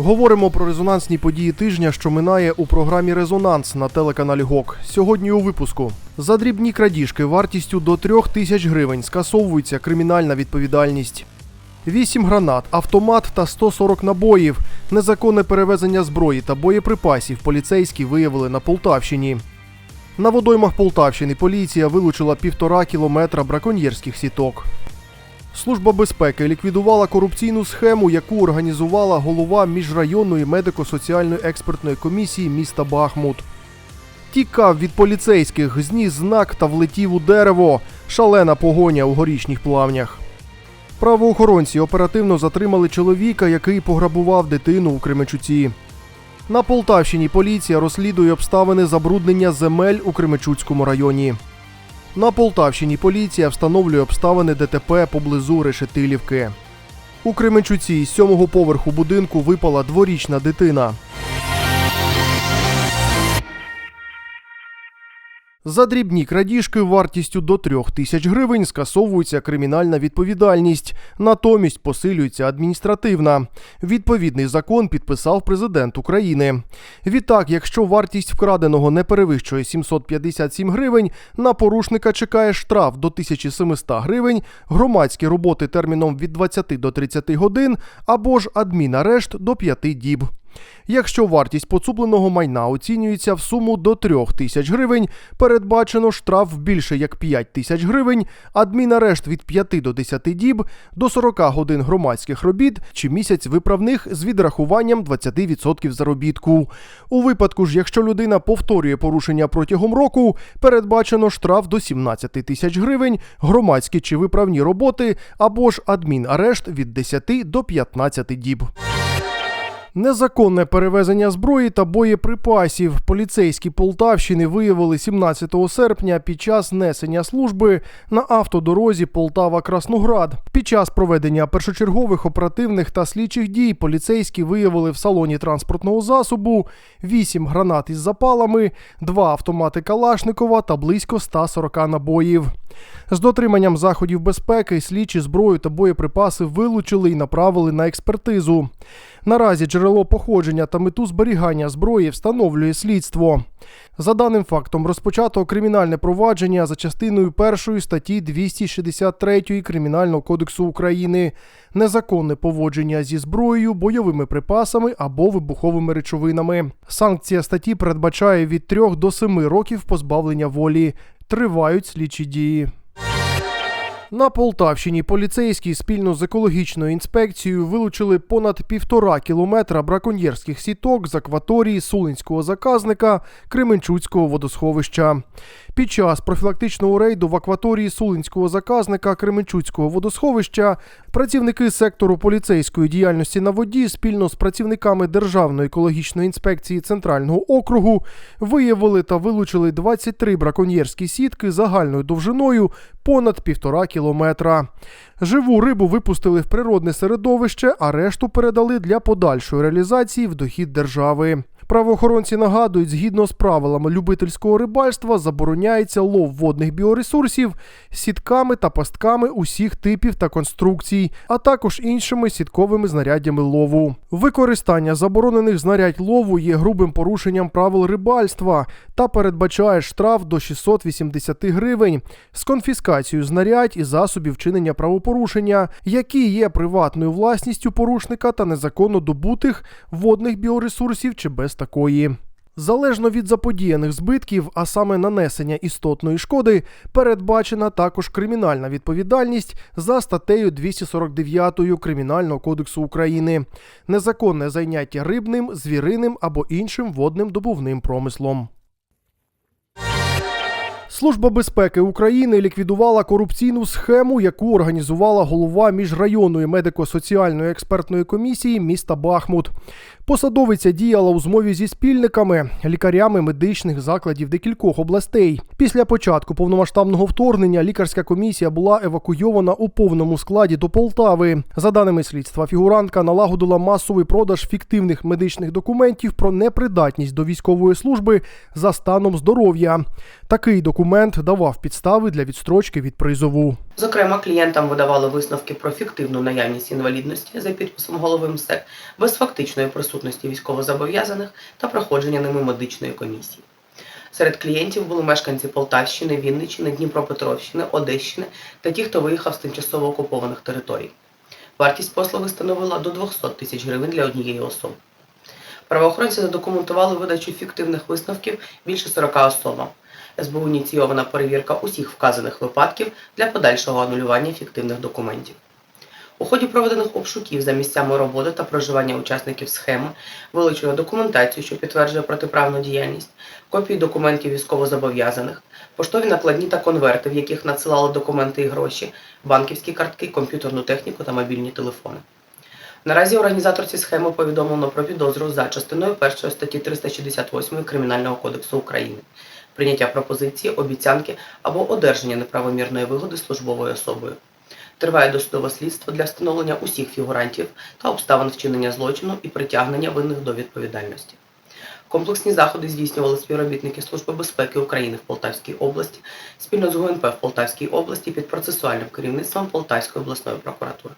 Говоримо про резонансні події тижня, що минає у програмі Резонанс на телеканалі ГОК. Сьогодні у випуску за дрібні крадіжки вартістю до трьох тисяч гривень скасовується кримінальна відповідальність. Вісім гранат, автомат та 140 набоїв. Незаконне перевезення зброї та боєприпасів поліцейські виявили на Полтавщині. На водоймах Полтавщини поліція вилучила півтора кілометра браконьєрських сіток. Служба безпеки ліквідувала корупційну схему, яку організувала голова міжрайонної медико-соціальної експертної комісії міста Бахмут. Тікав від поліцейських, зніс знак та влетів у дерево. Шалена погоня у горішніх плавнях. Правоохоронці оперативно затримали чоловіка, який пограбував дитину у Кременчуці. На Полтавщині поліція розслідує обставини забруднення земель у Кременчуцькому районі. На Полтавщині поліція встановлює обставини ДТП поблизу Решетилівки. У Кременчуці з сьомого поверху будинку випала дворічна дитина. За дрібні крадіжки вартістю до трьох тисяч гривень скасовується кримінальна відповідальність, натомість посилюється адміністративна. Відповідний закон підписав президент України. Відтак, якщо вартість вкраденого не перевищує 757 гривень, на порушника чекає штраф до 1700 гривень, громадські роботи терміном від 20 до 30 годин або ж адмінарешт до 5 діб. Якщо вартість поцупленого майна оцінюється в суму до 3 тисяч гривень, передбачено штраф більше як 5 тисяч гривень, адмінарешт від 5 до 10 діб, до 40 годин громадських робіт чи місяць виправних з відрахуванням 20% заробітку. У випадку ж, якщо людина повторює порушення протягом року, передбачено штраф до 17 тисяч гривень, громадські чи виправні роботи або ж адмінарешт від 10 до 15 діб. Незаконне перевезення зброї та боєприпасів поліцейські Полтавщини виявили 17 серпня під час несення служби на автодорозі Полтава-Красноград. Під час проведення першочергових оперативних та слідчих дій поліцейські виявили в салоні транспортного засобу 8 гранат із запалами, 2 автомати Калашникова та близько 140 набоїв. З дотриманням заходів безпеки слідчі зброю та боєприпаси вилучили і направили на експертизу. Наразі джерело походження та мету зберігання зброї встановлює слідство. За даним фактом, розпочато кримінальне провадження за частиною 1 статті 263 Кримінального кодексу України незаконне поводження зі зброєю, бойовими припасами або вибуховими речовинами. Санкція статті передбачає від 3 до 7 років позбавлення волі. Тривають слідчі дії. На Полтавщині поліцейські спільно з екологічною інспекцією вилучили понад півтора кілометра браконьєрських сіток з акваторії сулинського заказника Кременчуцького водосховища. Під час профілактичного рейду в акваторії сулинського заказника Кременчуцького водосховища працівники сектору поліцейської діяльності на воді спільно з працівниками Державної екологічної інспекції Центрального округу виявили та вилучили 23 браконьєрські сітки загальною довжиною понад півтора кілометра. Живу рибу випустили в природне середовище, а решту передали для подальшої реалізації в дохід держави. Правоохоронці нагадують, згідно з правилами любительського рибальства, забороняється лов водних біоресурсів сітками та пастками усіх типів та конструкцій, а також іншими сітковими знаряддями лову. Використання заборонених знарядь лову є грубим порушенням правил рибальства та передбачає штраф до 680 гривень з конфіскацією знарядь і засобів вчинення правопорушення, які є приватною власністю порушника та незаконно добутих водних біоресурсів чи без такої. Залежно від заподіяних збитків, а саме нанесення істотної шкоди, передбачена також кримінальна відповідальність за статтею 249 Кримінального кодексу України незаконне зайняття рибним, звіриним або іншим водним добувним промислом. Служба безпеки України ліквідувала корупційну схему, яку організувала голова міжрайонної медико-соціальної експертної комісії міста Бахмут. Посадовиця діяла у змові зі спільниками, лікарями медичних закладів декількох областей. Після початку повномасштабного вторгнення лікарська комісія була евакуйована у повному складі до Полтави. За даними слідства, фігурантка налагодила масовий продаж фіктивних медичних документів про непридатність до військової служби за станом здоров'я. Такий документ давав підстави для відстрочки від призову. Зокрема, клієнтам видавали висновки про фіктивну наявність інвалідності за підписом голови МСЕК без фактичної присутності військовозобов'язаних та проходження ними медичної комісії. Серед клієнтів були мешканці Полтавщини, Вінниччини, Дніпропетровщини, Одещини та ті, хто виїхав з тимчасово окупованих територій. Вартість послуги становила до 200 тисяч гривень для однієї особи. Правоохоронці задокументували видачу фіктивних висновків більше 40 особам. СБУ ініційована перевірка усіх вказаних випадків для подальшого анулювання фіктивних документів. У ході проведених обшуків за місцями роботи та проживання учасників схеми вилучено документацію, що підтверджує протиправну діяльність, копії документів військовозобов'язаних, поштові накладні та конверти, в яких надсилали документи і гроші, банківські картки, комп'ютерну техніку та мобільні телефони. Наразі організаторці схеми повідомлено про підозру за частиною 1 статті 368 Кримінального кодексу України прийняття пропозиції, обіцянки або одержання неправомірної вигоди службовою особою. Триває досудове слідство для встановлення усіх фігурантів та обставин вчинення злочину і притягнення винних до відповідальності. Комплексні заходи здійснювали співробітники Служби безпеки України в Полтавській області спільно з ГУНП в Полтавській області під процесуальним керівництвом Полтавської обласної прокуратури.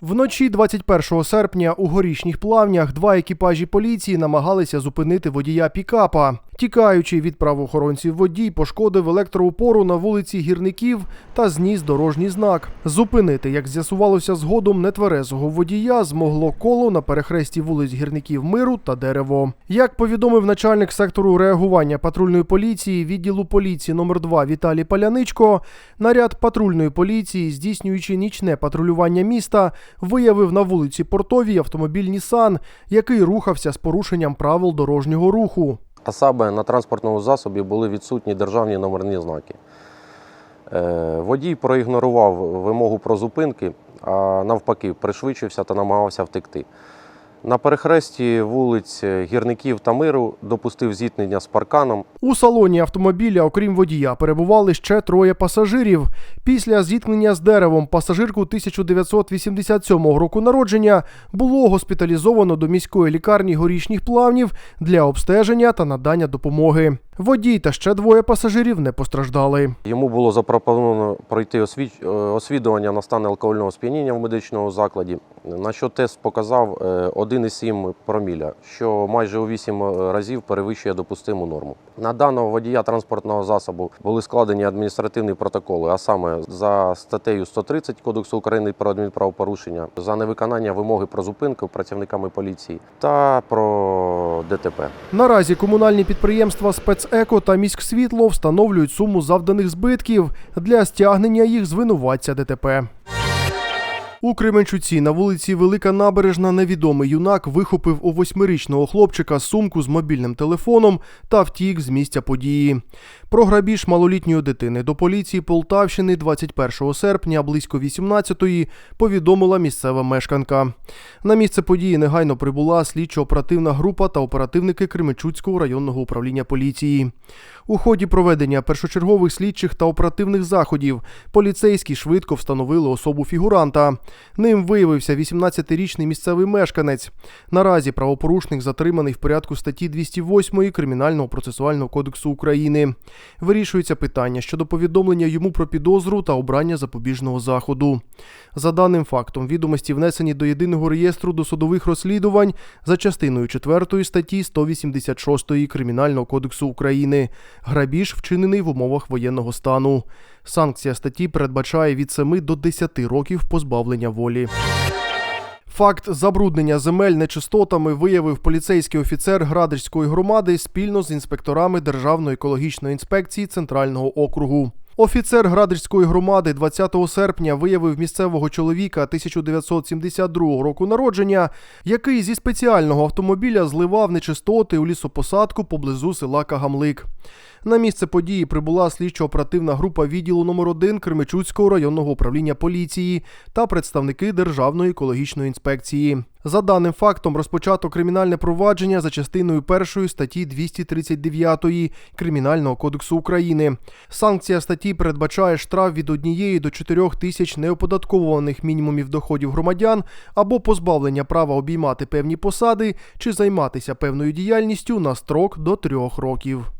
Вночі 21 серпня у горішніх плавнях два екіпажі поліції намагалися зупинити водія пікапа. Тікаючи від правоохоронців водій пошкодив електроупору на вулиці гірників та зніс дорожній знак. Зупинити, як з'ясувалося згодом, нетверезого водія змогло коло на перехресті вулиць гірників Миру та Дерево. Як повідомив начальник сектору реагування патрульної поліції відділу поліції номер 2 Віталій Паляничко, наряд патрульної поліції, здійснюючи нічне патрулювання міста, виявив на вулиці Портовій автомобіль Нісан, який рухався з порушенням правил дорожнього руху. А саме на транспортному засобі були відсутні державні номерні знаки. Е, Водій проігнорував вимогу про зупинки, а навпаки, пришвидшився та намагався втекти. На перехресті вулиць Гірників та Миру допустив зіткнення з парканом. У салоні автомобіля, окрім водія, перебували ще троє пасажирів. Після зіткнення з деревом пасажирку 1987 року народження було госпіталізовано до міської лікарні горішніх плавнів для обстеження та надання допомоги. Водій та ще двоє пасажирів не постраждали. Йому було запропоновано пройти е, освідування на стан алкогольного сп'яніння в медичному закладі, на що тест показав е, 1,7 проміля, що майже у 8 разів перевищує допустиму норму. На даного водія транспортного засобу були складені адміністративні протоколи, а саме за статтею 130 Кодексу України про адмінправопорушення, за невиконання вимоги про зупинку працівниками поліції та про ДТП. Наразі комунальні підприємства спецеко та міськсвітло встановлюють суму завданих збитків для стягнення їх звинуватця ДТП. У Кременчуці на вулиці Велика Набережна невідомий юнак вихопив у восьмирічного хлопчика сумку з мобільним телефоном та втік з місця події. Про грабіж малолітньої дитини до поліції Полтавщини 21 серпня близько 18-ї повідомила місцева мешканка. На місце події негайно прибула слідчо-оперативна група та оперативники Кременчуцького районного управління поліції. У ході проведення першочергових слідчих та оперативних заходів поліцейські швидко встановили особу фігуранта. Ним виявився 18-річний місцевий мешканець. Наразі правопорушник затриманий в порядку статті 208 Кримінального процесуального кодексу України. Вирішується питання щодо повідомлення йому про підозру та обрання запобіжного заходу. За даним фактом, відомості внесені до єдиного реєстру досудових розслідувань за частиною 4 статті 186 Кримінального кодексу України. Грабіж вчинений в умовах воєнного стану. Санкція статті передбачає від 7 до 10 років позбавлення волі. Факт забруднення земель нечистотами виявив поліцейський офіцер Градичської громади спільно з інспекторами Державної екологічної інспекції Центрального округу. Офіцер Градичської громади 20 серпня виявив місцевого чоловіка 1972 року народження, який зі спеціального автомобіля зливав нечистоти у лісопосадку поблизу села Кагамлик. На місце події прибула слідчо-оперативна група відділу номер 1 Кременчуцького районного управління поліції та представники Державної екологічної інспекції. За даним фактом розпочато кримінальне провадження за частиною першої статті 239 Кримінального кодексу України. Санкція статті передбачає штраф від 1 до 4 тисяч неоподаткованих мінімумів доходів громадян або позбавлення права обіймати певні посади чи займатися певною діяльністю на строк до 3 років.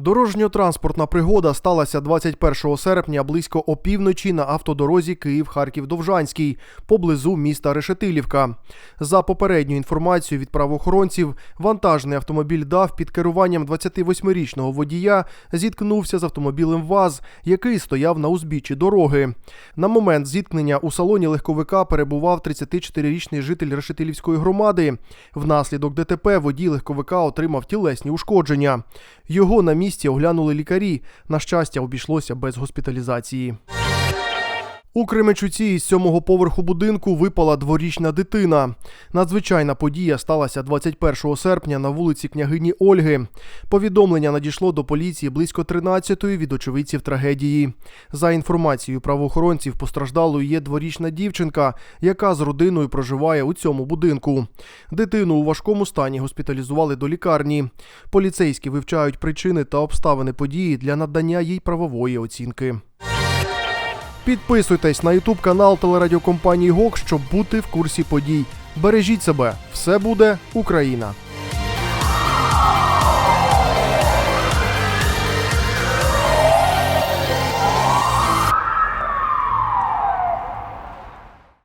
Дорожньо-транспортна пригода сталася 21 серпня близько опівночі на автодорозі Київ-Харків-Довжанський поблизу міста Решетилівка. За попередньою інформацією від правоохоронців, вантажний автомобіль ДАВ під керуванням 28-річного водія зіткнувся з автомобілем ВАЗ, який стояв на узбіччі дороги. На момент зіткнення у салоні легковика перебував 34-річний житель Решетилівської громади. Внаслідок ДТП водій легковика отримав тілесні ушкодження. Його на місці оглянули лікарі. На щастя, обійшлося без госпіталізації. У Кременчуці із сьомого поверху будинку випала дворічна дитина. Надзвичайна подія сталася 21 серпня на вулиці княгині Ольги. Повідомлення надійшло до поліції близько 13-ї від очевидців трагедії. За інформацією правоохоронців, постраждалою є дворічна дівчинка, яка з родиною проживає у цьому будинку. Дитину у важкому стані госпіталізували до лікарні. Поліцейські вивчають причини та обставини події для надання їй правової оцінки. Підписуйтесь на ютуб канал телерадіокомпанії ГОК, щоб бути в курсі подій. Бережіть себе, все буде Україна!